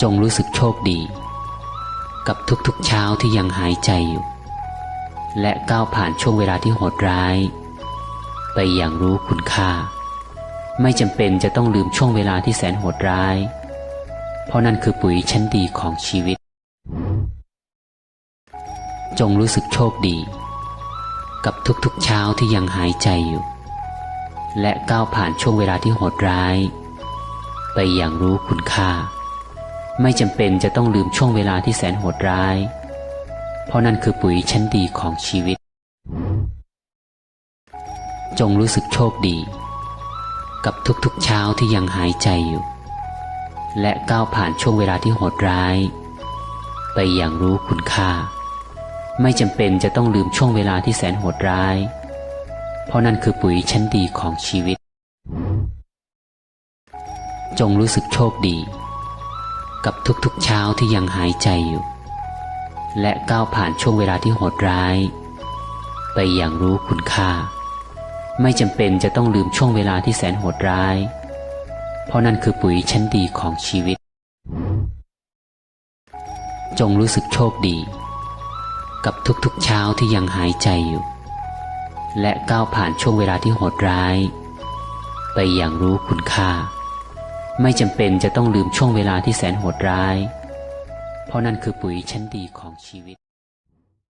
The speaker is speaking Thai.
จงรู้สึกโชคดี กับทุกๆเช้าที่ยังหายใจอยู่ และก้าวผ่านช่วงเวลาที่โหดร้าย ไปอย่างรู้คุณค่า ไม่จำเป็นจะต้องลืมช่วงเวลาที่แสนโหดร้าย เพราะนั่นคือปุ๋ยชั้นดีของชีวิต จงรู้สึกโชคดี กับทุกๆเช้าที่ยังหายใจอยู่ และก้าวผ่านช่วงเวลาที่โหดร้าย ไปอย่างรู้คุณค่า ไม่จำเป็นจะต้องลืมช่วงเวลาที่แสนโหดร้าย เพราะนั่นคือปุ๋ยชั้นดีของชีวิต จงรู้สึกโชคดี กับทุกๆเช้าที่ยังหายใจอยู่ และก้าวผ่านช่วงเวลาที่โหดร้าย ไปอย่างรู้คุณค่า ไม่จำเป็นจะต้องลืมช่วงเวลาที่แสนโหดร้าย เพราะนั่นคือปุ๋ยชั้นดีของชีวิต จงรู้สึกโชคดี กับทุกๆเช้าที่ยังหายใจอยู่ และก้าวผ่านช่วงเวลาที่โหดร้าย ไปอย่างรู้คุณค่า ไม่จำเป็นจะต้องลืมช่วงเวลาที่แสนโหดร้าย เพราะนั่นคือปุ๋ยชั้นดีของชีวิต จงรู้สึกโชคดี กับทุกๆเช้าที่ยังหายใจอยู่ และก้าวผ่านช่วงเวลาที่โหดร้าย ไปอย่างรู้คุณค่า ไม่จำเป็นจะต้องลืมช่วงเวลาที่แสนโหดร้าย เพราะนั่นคือปุ๋ยชั้นดีของชีวิต